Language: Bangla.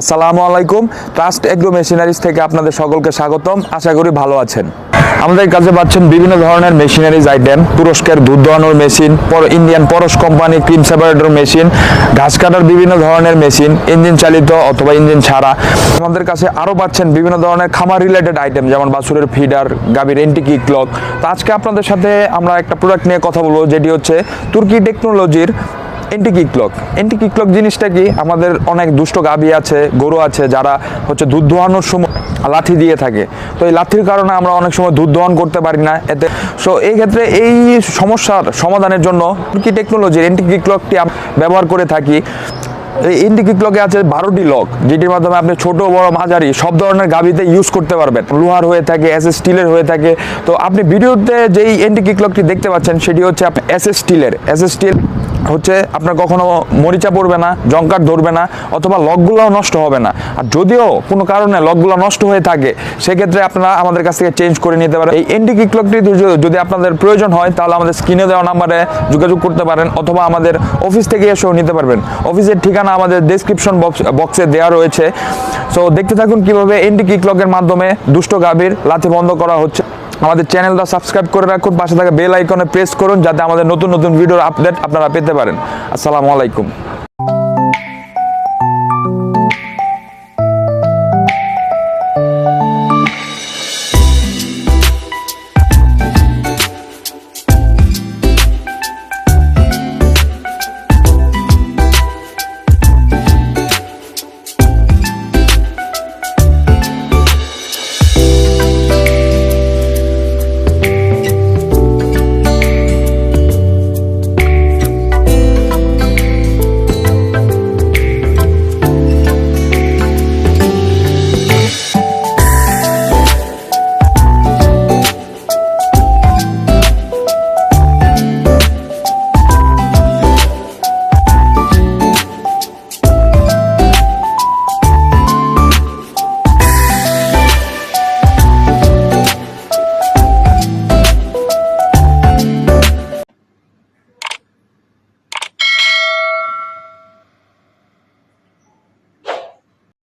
আসসালামু আলাইকুম। ট্রাস্ট এগ্রো মেশিনারিজ থেকে আপনাদের সকলকে স্বাগতম। আশা করি ভালো আছেন। আমাদের কাছে পাচ্ছেন বিভিন্ন ধরনের মেশিনারিজ আইটেম তুরস্কের দুধ দোয়ানোর মেশিন পর Indian Parash company cream separator machine ঘাস কাটার বিভিন্ন ধরনের মেশিন ইঞ্জিন চালিত অথবা ইঞ্জিন ছাড়া। আমাদের কাছে আরও পাচ্ছেন বিভিন্ন ধরনের খামার রিলেটেড আইটেম যেমন বাছুরের ফিডার গাভীর এন্টিকি ক্লক তো আজকে আপনাদের সাথে আমরা একটা প্রোডাক্ট নিয়ে কথা বলব, যেটি হচ্ছে তুর্কি টেকনোলজির এন্টি কিকলক এন্টি কিকলক জিনিসটা কি? আমাদের অনেক দুষ্ট গাভী আছে, গরু আছে, যারা হচ্ছে দুধ দোহানোর সময় লাঠি দিয়ে থাকে। তো এই লাঠির কারণে আমরা অনেক সময় দুধ দহন করতে পারি না। এতে সো এই ক্ষেত্রে এই সমস্যার সমাধানের জন্য কি টেকনোলজির এন্টি কিকলকটি ব্যবহার করে থাকি। এই এন্টি কিকলকে আছে বারোটি লক যেটির মাধ্যমে আপনি ছোট, বড়, মাঝারি সব ধরনের গাভিতে ইউজ করতে পারবেন। লোহার হয়ে থাকে এস এস স্টিলের হয়ে থাকে। তো আপনি ভিডিওতে যেই এন্টি কিকলকটি দেখতে পাচ্ছেন, সেটি হচ্ছে এস এস স্টিলের এস এস স্টিল হচ্ছে আপনার কখনো মরিচা পড়বে না জঙ্কার ধরবে না, অথবা লকগুলোও নষ্ট হবে না। আর যদিও কোনো কারণে লকগুলো নষ্ট হয়ে থাকে, সেক্ষেত্রে আপনারা আমাদের কাছ থেকে চেঞ্জ করে নিতে পারেন। এই এন্টি কিকলকটি যদি আপনাদের প্রয়োজন হয়, তাহলে আমাদের স্ক্রিনে দেওয়া নাম্বারে যোগাযোগ করতে পারেন, অথবা আমাদের অফিস থেকে এসেও নিতে পারবেন। অফিসের ঠিকানা আমাদের ডেসক্রিপশন বক্সে দেওয়া রয়েছে। সো দেখতে থাকুন কীভাবে এন্টি কিকলকের মাধ্যমে দুষ্ট গাভীর লাথি বন্ধ করা হচ্ছে। আমাদের চ্যানেলটা সাবস্ক্রাইব করে রাখুন, পাশে থাকা বেল আইকনে প্রেস করুন, যাতে আমাদের নতুন নতুন ভিডিওর আপডেট আপনারা পেতে পারেন। আসসালামু আলাইকুম।